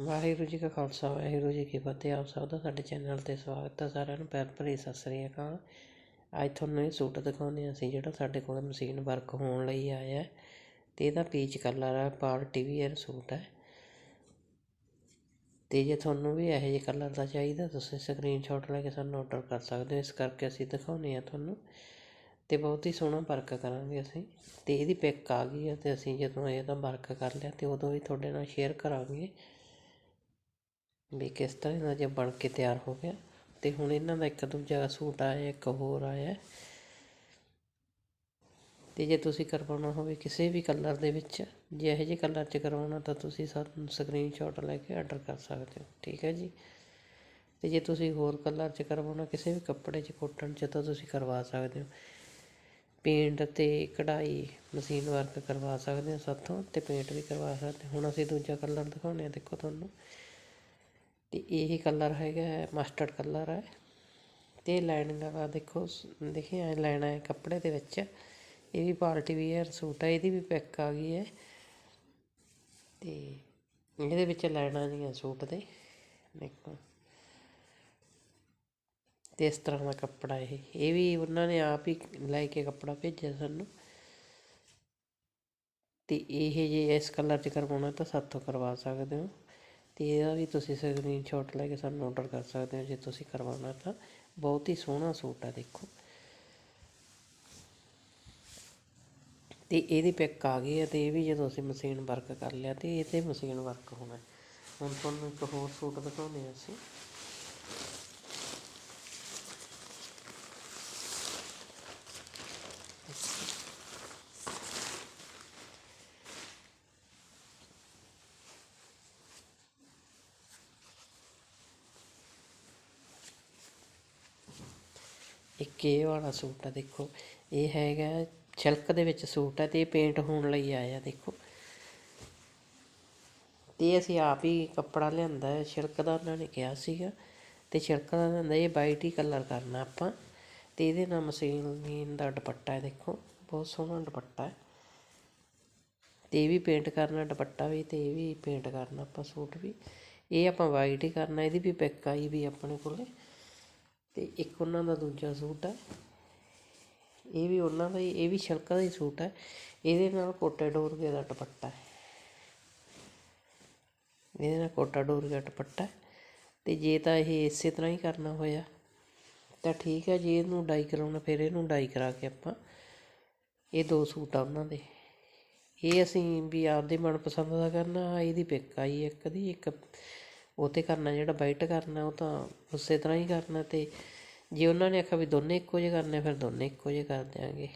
ਵਾਹਿਗੁਰੂ ਜੀ ਕਾ ਖਾਲਸਾ, ਵਾਹਿਗੁਰੂ ਜੀ ਕੀ ਫਤਿਹ। ਆਪ ਸਭ ਦਾ ਸਾਡੇ ਚੈਨਲ ਤੇ ਸਵਾਗਤ ਹੈ ਸਾਰਿਆਂ ਨੂੰ ਪਿਆਰ ਭਰੀ ਸਤਿ ਸ੍ਰੀ ਅਕਾਲ। ਅੱਜ ਤੁਹਾਨੂੰ ਇਹ ਸੂਟ ਦਿਖਾਉਂਦੇ ਹਾਂ ਅਸੀਂ, ਜਿਹੜਾ ਸਾਡੇ ਕੋਲ ਮਸ਼ੀਨ ਵਰਕ ਹੋਣ ਲਈ ਆਇਆ ਹੈ। ਤੇ ਇਹਦਾ ਪੀਚ ਕਲਰ ਹੈ ਪਾਰਟੀ ਵੀਅਰ ਸੂਟ ਹੈ। ਤੇ ਜੇ ਤੁਹਾਨੂੰ ਵੀ ਇਹੋ ਜਿਹੇ ਕਲਰ ਦਾ ਚਾਹੀਦਾ, ਤੁਸੀਂ ਸਕਰੀਨਸ਼ਾਟ ਲੈ ਕੇ ਸਾਨੂੰ ਆਰਡਰ ਕਰ ਸਕਦੇ ਹੋ। ਇਸ ਕਰਕੇ ਅਸੀਂ ਦਿਖਾਉਂਦੇ ਹਾਂ ਤੁਹਾਨੂੰ। ਤੇ ਬਹੁਤ ਹੀ ਸੋਹਣਾ ਵਰਕ ਕਰਾਂਗੇ ਅਸੀਂ। ਤੇ ਇਹਦੀ ਪਿਕ ਆ ਗਈ ਹੈ ਤੇ ਅਸੀਂ ਜਦੋਂ ਇਹਦਾ ਵਰਕ ਕਰ ਲਿਆ ਤੇ ਉਦੋਂ ਹੀ ਤੁਹਾਡੇ ਨਾਲ ਸ਼ੇਅਰ ਕਰਾਂਗੇ। ਵੀ ਕਿਸ ਤਰ੍ਹਾਂ ਦਾ ਜੇ ਬਣ ਕੇ ਤਿਆਰ ਹੋ ਗਿਆ। ਅਤੇ ਹੁਣ ਇਹਨਾਂ ਦਾ ਇੱਕ ਦੂਜਾ ਸੂਟ ਆਇਆ, ਇੱਕ ਹੋਰ ਆਇਆ। ਅਤੇ ਜੇ ਤੁਸੀਂ ਕਰਵਾਉਣਾ ਹੋਵੇ ਕਿਸੇ ਵੀ ਕਲਰ ਦੇ ਵਿੱਚ, ਜੇ ਇਹੋ ਜਿਹੇ ਕਲਰ 'ਚ ਕਰਵਾਉਣਾ ਤਾਂ ਤੁਸੀਂ ਸਾਨੂੰ ਸਕਰੀਨਸ਼ਾਟ ਲੈ ਕੇ ਆਰਡਰ ਕਰ ਸਕਦੇ ਹੋ, ਠੀਕ ਹੈ ਜੀ? ਅਤੇ ਜੇ ਤੁਸੀਂ ਹੋਰ ਕਲਰ 'ਚ ਕਰਵਾਉਣਾ, ਕਿਸੇ ਵੀ ਕੱਪੜੇ 'ਚ ਕੋਟਨ 'ਚ, ਤਾਂ ਤੁਸੀਂ ਕਰਵਾ ਸਕਦੇ ਹੋ। ਪੇਂਟ ਤੇ ਕਢਾਈ ਮਸ਼ੀਨ ਵਰਕ ਕਰਵਾ ਸਕਦੇ ਹੋ ਸਾਥੋਂ ਤੇ ਪੇਂਟ ਵੀ ਕਰਵਾ ਸਕਦੇ ਹੁਣ ਅਸੀਂ ਦੂਜਾ ਕਲਰ ਦਿਖਾਉਂਦੇ ਆ ਦੇਖੋ ਤੁਹਾਨੂੰ। ਤੇ ਇਹ ਕਲਰ ਹੈਗਾ ਮਸਟਰਡ ਕਲਰ ਹੈ। ਤੇ ਲਾਈਨਿੰਗ ਵਾਲਾ ਦੇਖੋ, ਦੇਖੀ, ਐ ਲੈਣਾ ਹੈ ਕੱਪੜੇ ਦੇ ਵਿੱਚ। ਇਹ ਵੀ ਪਾਰਟੀ ਵੀਅਰ ਸੂਟ ਹੈ, ਇਹਦੀ ਵੀ ਪਿਕ ਆ ਗਈ ਹੈ। ਤੇ ਇਹਦੇ ਵਿੱਚ ਲੈਣਾ ਨਹੀਂ ਹੈ ਸੂਟ ਦੇ, ਦੇਖੋ। ਤੇ ਇਸ ਤਰ੍ਹਾਂ ਦਾ ਕੱਪੜਾ ਇਹ ਇਹ ਵੀ ਉਹਨਾਂ ਨੇ ਆਪ ਹੀ ਲੈ ਕੇ ਕੱਪੜਾ ਭੇਜਿਆ ਸਾਨੂੰ। ਤੇ ਇਹ ਜੇ ਇਸ ਕਲਰ 'ਚ ਕਰਵਾਉਣਾ ਤਾਂ ਸਾਥੋਂ ਕਰਵਾ ਸਕਦੇ ਹੋ। ਅਤੇ ਇਹਦਾ ਵੀ ਤੁਸੀਂ ਸਕਰੀਨਸ਼ਾਟ ਲੈ ਕੇ ਸਾਨੂੰ ਆਰਡਰ ਕਰ ਸਕਦੇ ਹੋ, ਜੇ ਤੁਸੀਂ ਕਰਵਾਉਣਾ ਤਾਂ। ਬਹੁਤ ਹੀ ਸੋਹਣਾ ਸੂਟ ਹੈ ਦੇਖੋ। ਤੇ ਇਹਦੀ ਪਿਕ ਆ ਗਈ ਹੈ ਤੇ ਇਹ ਵੀ ਜਦੋਂ ਅਸੀਂ ਮਸ਼ੀਨ ਵਰਕ ਕਰ ਲਿਆ ਤੇ ਇਹ ਤੇ ਮਸ਼ੀਨ ਵਰਕ ਹੋਣਾ। ਹੁਣ ਤੁਹਾਨੂੰ ਇੱਕ ਹੋਰ ਸੂਟ ਦਿਖਾਉਂਦੇ ਹਾਂ ਅਸੀਂ। ਇੱਕ ਇਹ ਵਾਲਾ ਸੂਟ ਆ, ਦੇਖੋ। ਇਹ ਹੈਗਾ, ਛਿਲਕ ਦੇ ਵਿੱਚ ਸੂਟ ਹੈ ਤੇ ਇਹ ਪੇਂਟ ਹੋਣ ਲਈ ਆਇਆ, ਦੇਖੋ। ਤੇ ਅਸੀਂ ਆਪ ਹੀ ਕੱਪੜਾ ਲਿਆਂਦਾ ਹੈ ਛਿਲਕ ਦਾ ਉਹਨਾਂ ਨੇ ਕਿਹਾ ਸੀਗਾ। ਤੇ ਛਿਲਕ ਦਾ ਲਿਆਂਦਾ, ਇਹ ਵਾਈਟ ਹੀ ਕਲਰ ਕਰਨਾ ਆਪਾਂ। ਤੇ ਇਹਦੇ ਨਾਲ ਮਸ਼ੀਨ ਦਾ ਦੁਪੱਟਾ ਹੈ, ਦੇਖੋ। ਬਹੁਤ ਸੋਹਣਾ ਦੁਪੱਟਾ ਹੈ। ਤੇ ਇਹ ਵੀ ਪੇਂਟ ਕਰਨਾ ਦੁਪੱਟਾ ਵੀ, ਤੇ ਇਹ ਵੀ ਪੇਂਟ ਕਰਨਾ ਆਪਾਂ ਸੂਟ ਵੀ। ਇਹ ਆਪਾਂ ਵਾਈਟ ਹੀ ਕਰਨਾ, ਇਹਦੀ ਵੀ ਪਿਕ ਆਈ ਵੀ ਆਪਣੇ ਕੋਲੇ। ਅਤੇ ਇੱਕ ਉਹਨਾਂ ਦਾ ਦੂਜਾ ਸੂਟ ਹੈ। ਇਹ ਵੀ ਉਹਨਾਂ ਦਾ ਹੀ, ਇਹ ਵੀ ਛਲਕਾ ਦਾ ਹੀ ਸੂਟ ਹੈ। ਇਹਦੇ ਨਾਲ ਕੋਟਾ ਡੋਰਗੇ ਦਾ ਦੁਪੱਟਾ ਹੈ। ਇਹਦੇ ਨਾਲ ਕੋਟਾ ਡੋਰਗੇ ਦਾ ਦੁਪੱਟਾ ਤੇ ਜੇ ਤਾਂ ਇਹ ਇਸੇ ਤਰ੍ਹਾਂ ਹੀ ਕਰਨਾ ਹੋਇਆ, ਤਾਂ ਠੀਕ ਹੈ, ਜੇ ਇਹਨੂੰ ਡਾਈ ਕਰਾਉਣਾ, ਫਿਰ ਇਹਨੂੰ ਡਾਈ ਕਰਾ ਕੇ ਆਪਾਂ ਇਹ ਦੋ ਸੂਟ ਆ ਉਹਨਾਂ ਦੇ। ਇਹ ਅਸੀਂ ਵੀ ਆਪਦੇ ਮਨਪਸੰਦ ਦਾ ਕਰਨਾ ਇਹਦੀ ਪਿਕ ਆਈ ਇੱਕ ਦੀ, ਇੱਕ ਉਹ 'ਤੇ ਕਰਨਾ, ਜਿਹੜਾ ਵਾਈਟ ਕਰਨਾ, ਉਹ ਤਾਂ ਉਸੇ ਤਰ੍ਹਾਂ ਹੀ ਕਰਨਾ ਅਤੇ ਜੇ ਉਹਨਾਂ ਨੇ ਆਖਿਆ ਵੀ ਦੋਨੇ ਇੱਕੋ ਜਿਹੇ ਕਰਨੇ, ਫਿਰ ਦੋਨੇ ਇੱਕੋ ਜਿਹੇ ਕਰ ਦਿਆਂਗੇ।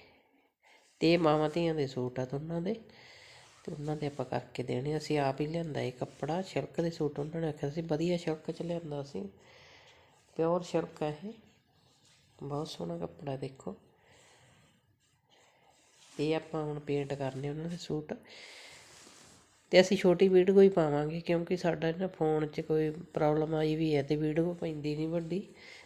ਅਤੇ ਇਹ ਮਾਵਾਂ ਧੀਆਂ ਦੇ ਸੂਟ ਆ ਦੋਨਾਂ ਦੇ ਅਤੇ ਉਹਨਾਂ ਦੇ ਆਪਾਂ ਕਰਕੇ ਦੇਣੇ ਅਸੀਂ ਆਪ ਹੀ ਲਿਆਂਦਾ ਇਹ ਕੱਪੜਾ, ਸ਼ਿਲਕ ਦੇ ਸੂਟ ਉਹਨਾਂ ਨੇ ਆਖਿਆ ਸੀ, ਵਧੀਆ ਸ਼ਿਲਕ ਚ ਲਿਆਂਦਾ ਸੀ। ਪਿਓਰ ਸ਼ਿਲਕ ਹੈ ਇਹ, ਬਹੁਤ ਸੋਹਣਾ ਕੱਪੜਾ ਦੇਖੋ। ਇਹ ਆਪਾਂ ਹੁਣ ਪੇਂਟ ਕਰਨੇ ਉਹਨਾਂ ਦੇ ਸੂਟ। ਅਤੇ ਅਸੀਂ ਛੋਟੀ ਵੀਡੀਓ ਹੀ ਪਾਵਾਂਗੇ ਕਿਉਂਕਿ ਸਾਡਾ ਨਾ ਫੋਨ 'ਚ ਕੋਈ ਪ੍ਰੋਬਲਮ ਆਈ ਵੀ ਹੈ ਅਤੇ ਵੀਡੀਓ ਪੈਂਦੀ ਨਹੀਂ ਵੱਡੀ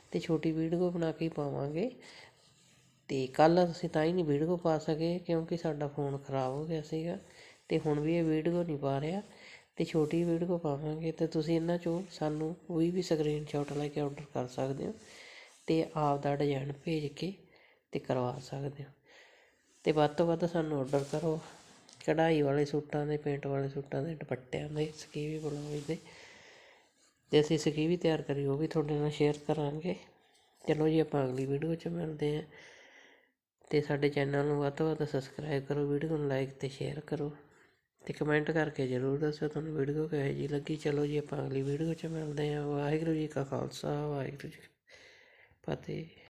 ਅਤੇ ਛੋਟੀ ਵੀਡੀਓ ਬਣਾ ਕੇ ਹੀ ਪਾਵਾਂਗੇ। ਅਤੇ ਕੱਲ੍ਹ ਅਸੀਂ ਤਾਂ ਹੀ ਨਹੀਂ ਵੀਡੀਓ ਪਾ ਸਕੇ ਕਿਉਂਕਿ ਸਾਡਾ ਫੋਨ ਖਰਾਬ ਹੋ ਗਿਆ ਸੀਗਾ ਅਤੇ ਹੁਣ ਵੀ ਇਹ ਵੀਡੀਓ ਨਹੀਂ ਪਾ ਰਿਹਾ। ਅਤੇ ਛੋਟੀ ਵੀਡੀਓ ਪਾਵਾਂਗੇ ਤੇ ਤੁਸੀਂ ਇਹਨਾਂ ਚੋਂ ਸਾਨੂੰ ਕੋਈ ਵੀ ਸਕਰੀਨਸ਼ਾਟ ਲੈ ਕੇ ਆਰਡਰ ਕਰ ਸਕਦੇ ਹੋ ਅਤੇ ਆਪ ਦਾ ਡਿਜ਼ਾਈਨ ਭੇਜ ਕੇ ਅਤੇ ਕਰਵਾ ਸਕਦੇ ਹੋ। ਅਤੇ ਵੱਧ ਤੋਂ ਵੱਧ ਸਾਨੂੰ ਆਰਡਰ ਕਰੋ। ਕਢਾਈ ਵਾਲੇ ਸੂਟਾਂ ਦੇ, ਪੇਂਟ ਵਾਲੇ ਸੂਟਾਂ ਦੇ ਦੁਪੱਟਿਆਂ ਦੇ, ਸਕੀਵੀ ਬਲਾਉਜ ਦੇ। ਅਤੇ ਅਸੀਂ ਸਕੀਵੀ ਤਿਆਰ ਕਰੀ, ਉਹ ਵੀ ਤੁਹਾਡੇ ਨਾਲ ਸ਼ੇਅਰ ਕਰਾਂਗੇ। ਚਲੋ ਜੀ, ਆਪਾਂ ਅਗਲੀ ਵੀਡੀਓ 'ਚ ਮਿਲਦੇ ਹਾਂ। ਅਤੇ ਸਾਡੇ ਚੈਨਲ ਨੂੰ ਵੱਧ ਤੋਂ ਵੱਧ ਸਬਸਕ੍ਰਾਈਬ ਕਰੋ ਵੀਡੀਓ ਨੂੰ ਲਾਈਕ ਅਤੇ ਸ਼ੇਅਰ ਕਰੋ। ਅਤੇ ਕਮੈਂਟ ਕਰਕੇ ਜ਼ਰੂਰ ਦੱਸੋ ਤੁਹਾਨੂੰ ਵੀਡੀਓ ਕਿਹੋ ਜਿਹੀ ਲੱਗੀ। ਚਲੋ ਜੀ, ਆਪਾਂ ਅਗਲੀ ਵੀਡੀਓ 'ਚ ਮਿਲਦੇ ਹਾਂ। ਵਾਹਿਗੁਰੂ ਜੀ ਕਾ ਖਾਲਸਾ, ਵਾਹਿਗੁਰੂ ਜੀ ਫਤਿਹ।